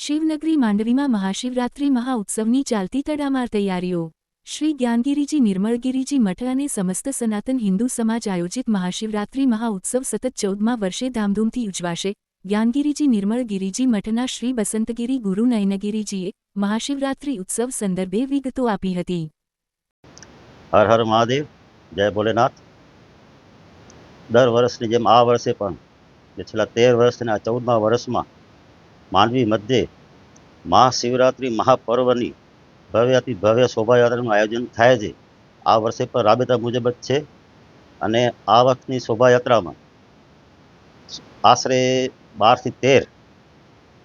શિવનગરી માંડવીમાં મહાશિવરાત્રિ મહાઉત્સવની ચાલતી તડામાર તૈયારીઓ. શ્રી જ્ઞાનગીરીજી નિર્મળગીરીજી મઠ અને સમસ્ત સનાતન હિન્દુ સમાજ આયોજિત મહાશિવરાત્રિ મહાઉત્સવ સતત ચૌદમાં વર્ષે ધામધૂમથી ઉજવાશે. જ્ઞાનગીરીજી નિર્મળગીરીજી મઠના શ્રી બસંતગીરી ગુરુ નયનગીરીજીએ મહાશિવરાત્રિ ઉત્સવ સંદર્ભે વિગતો આપી હતી. હર હર મહાદેવ, જય ભોલેનાથ. દર વર્ષની જેમ આ વર્ષે પણ છેલ્લા તેર વર્ષના આ ચૌદમા વર્ષમાં માંડવી મધ્યે મહાશિવરાત્રિ મહાપર્વની ભવ્યાતિ ભવ્ય શોભાયાત્રાનું આયોજન થાય છે. આ વર્ષે પણ રાબેતા મુજબ જ છે અને આ વખતની શોભાયાત્રામાં આશરે બારથી તેર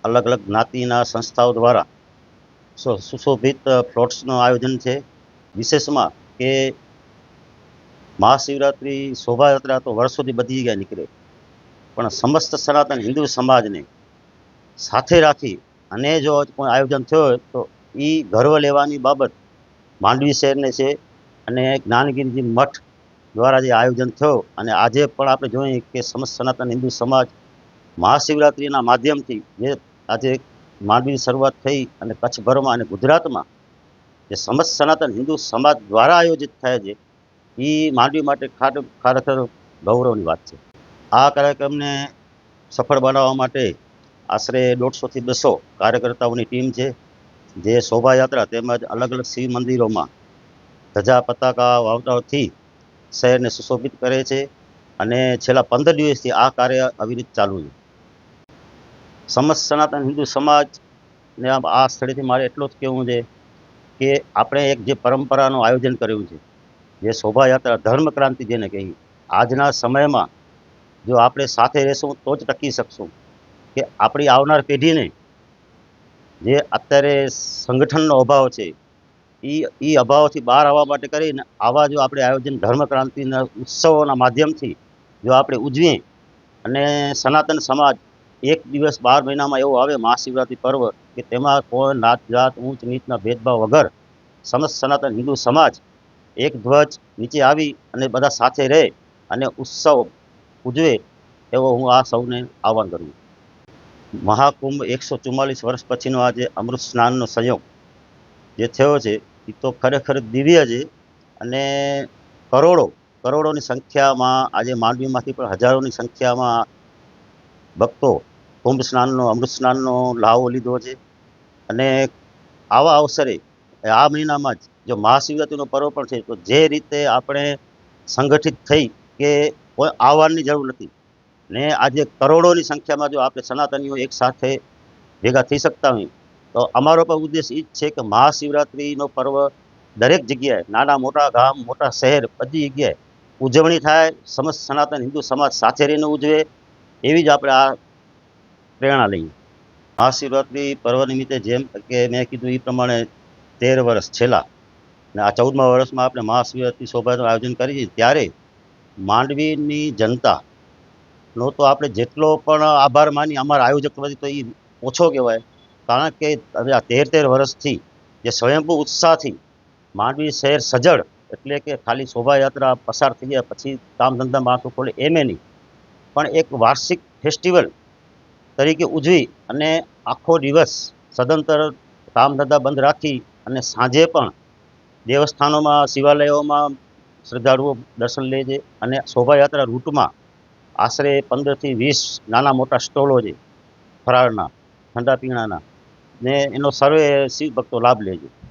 અલગ અલગ જ્ઞાતિના સંસ્થાઓ દ્વારા સુશોભિત ફ્લોટ્સનું આયોજન છે. વિશેષમાં કે મહાશિવરાત્રિ શોભાયાત્રા તો વર્ષોથી બધી જગ્યાએ નીકળે. પણ સમસ્ત સનાતન હિન્દુ સમાજને સાથે રાખી અને જો કોઈ આયોજન થયો હોય તો એ ગર્વ લેવાની બાબત માંડવી શહેરને છે અને જ્ઞાનગીરીજી મઠ દ્વારા જે આયોજન થયો અને આજે પણ આપણે જોઈએ કે સમસ્ત સનાતન હિન્દુ સમાજ મહાશિવરાત્રિના માધ્યમથી જે આજે માંડવીની શરૂઆત થઈ અને કચ્છભરમાં અને ગુજરાતમાં જે સમસ્ત સનાતન હિન્દુ સમાજ દ્વારા આયોજિત થાય છે એ માંડવી માટે ખરેખર ગૌરવની વાત છે. આ કાર્યક્રમને સફળ બનાવવા માટે આશરે દોઢસોથી બસો કાર્યકર્તાઓની ટીમ છે, જે શોભાયાત્રા તેમજ અલગ અલગ શિવ મંદિરોમાં ધજા પતાકા વાવતાઓથી શહેરને સુશોભિત કરે છે અને છેલ્લા પંદર દિવસથી આ કાર્ય અવિરત ચાલુ છે. સમસ્ત સનાતન હિન્દુ સમાજને આ આ સ્થળેથી મારે એટલું જ કહેવું છે કે આપણે એક જે પરંપરાનું આયોજન કર્યું છે, જે શોભાયાત્રા ધર્મ ક્રાંતિ જેને કહી આજના સમયમાં જો આપણે સાથે રહેશું તો જ ટકી શકશું. કે આપણી આવનાર પેઢીને જે અત્યારે સંગઠનનો અભાવ છે એ એ અભાવથી બહાર આવવા માટે કરીને આવા જો આપણે આયોજન ધર્મ ક્રાંતિના ઉત્સવોના માધ્યમથી જો આપણે ઉજવીએ અને સનાતન સમાજ એક દિવસ બાર મહિનામાં એવો આવે મહાશિવરાત્રિ પર્વ કે તેમાં કોઈ નાત જાત, ઊંચ નીચના ભેદભાવ વગર સમસ્ત સનાતન હિન્દુ સમાજ એક ધ્વજ નીચે આવી અને બધા સાથે રહે અને ઉત્સવ ઉજવે એવો હું આ સૌને આહવાન કરું. મહાકુંભ એકસો ચુમ્માલીસ વર્ષ પછીનો આજે અમૃત સ્નાનનો સંયોગ જે થયો છે, એ તો ખરેખર દિવ્ય છે અને કરોડો, કરોડોની સંખ્યામાં આજે માંડવીમાંથી પણ હજારોની સંખ્યામાં ભક્તો કુંભ સ્નાનનો, અમૃત સ્નાનનો લાવો લીધો છે. અને આવા અવસરે, આ મહિનામાં જ જો મહાશિવરાત્રિનો પર્વ પણ છે, તો જે રીતે આપણે સંગઠિત થઈ કે કોઈ આવવાની જરૂર નથી ને આજે કરોડોની સંખ્યામાં જો આપણે સનાતનીઓ એક સાથે ભેગા થઈ શકતા હોય, તો અમારો પણ ઉદ્દેશ એ જ છે કે મહાશિવરાત્રિનો પર્વ દરેક જગ્યાએ, નાના મોટા ગામ, મોટા શહેર, બધી જગ્યાએ ઉજવણી થાય, સમસ્ત સનાતન હિન્દુ સમાજ સાથે રહીને ઉજવે, એવી જ આપણે આ પ્રેરણા લઈએ. મહાશિવરાત્રિ પર્વ નિમિત્તે જેમ કે મેં કીધું એ પ્રમાણે તેર વર્ષ છેલ્લા ને આ ચૌદમા વર્ષમાં આપણે મહાશિવરાત્રિ શોભાનું આયોજન કરીએ ત્યારે માંડવીની જનતાનો તો આપણે જેટલો પણ આભાર માની અમારા આયોજક વતી તો એ ઓછો કહેવાય. કારણ કે હવે આ તેર તેર વર્ષથી જે સ્વયંભૂ ઉત્સાહથી માંડવી શહેર સજળ એટલે કે ખાલી શોભાયાત્રા પસાર થઈ ગયા પછી કામ ધંધા માણસો ખોલે એમે નહીં. પણ એક વાર્ષિક ફેસ્ટિવલ તરીકે ઉજવી અને આખો દિવસ સદંતર કામ ધંધા બંધ રાખી અને સાંજે પણ દેવસ્થાનોમાં, શિવાલયોમાં શ્રદ્ધાળુઓ દર્શન લે છે અને શોભાયાત્રા રૂટમાં આશરે પંદરથી વીસ નાના મોટા સ્ટોલો છે, ફરાળના, ઠંડા પીણાના. ને એનો સર્વે શિવ ભક્તો લાભ લે છે.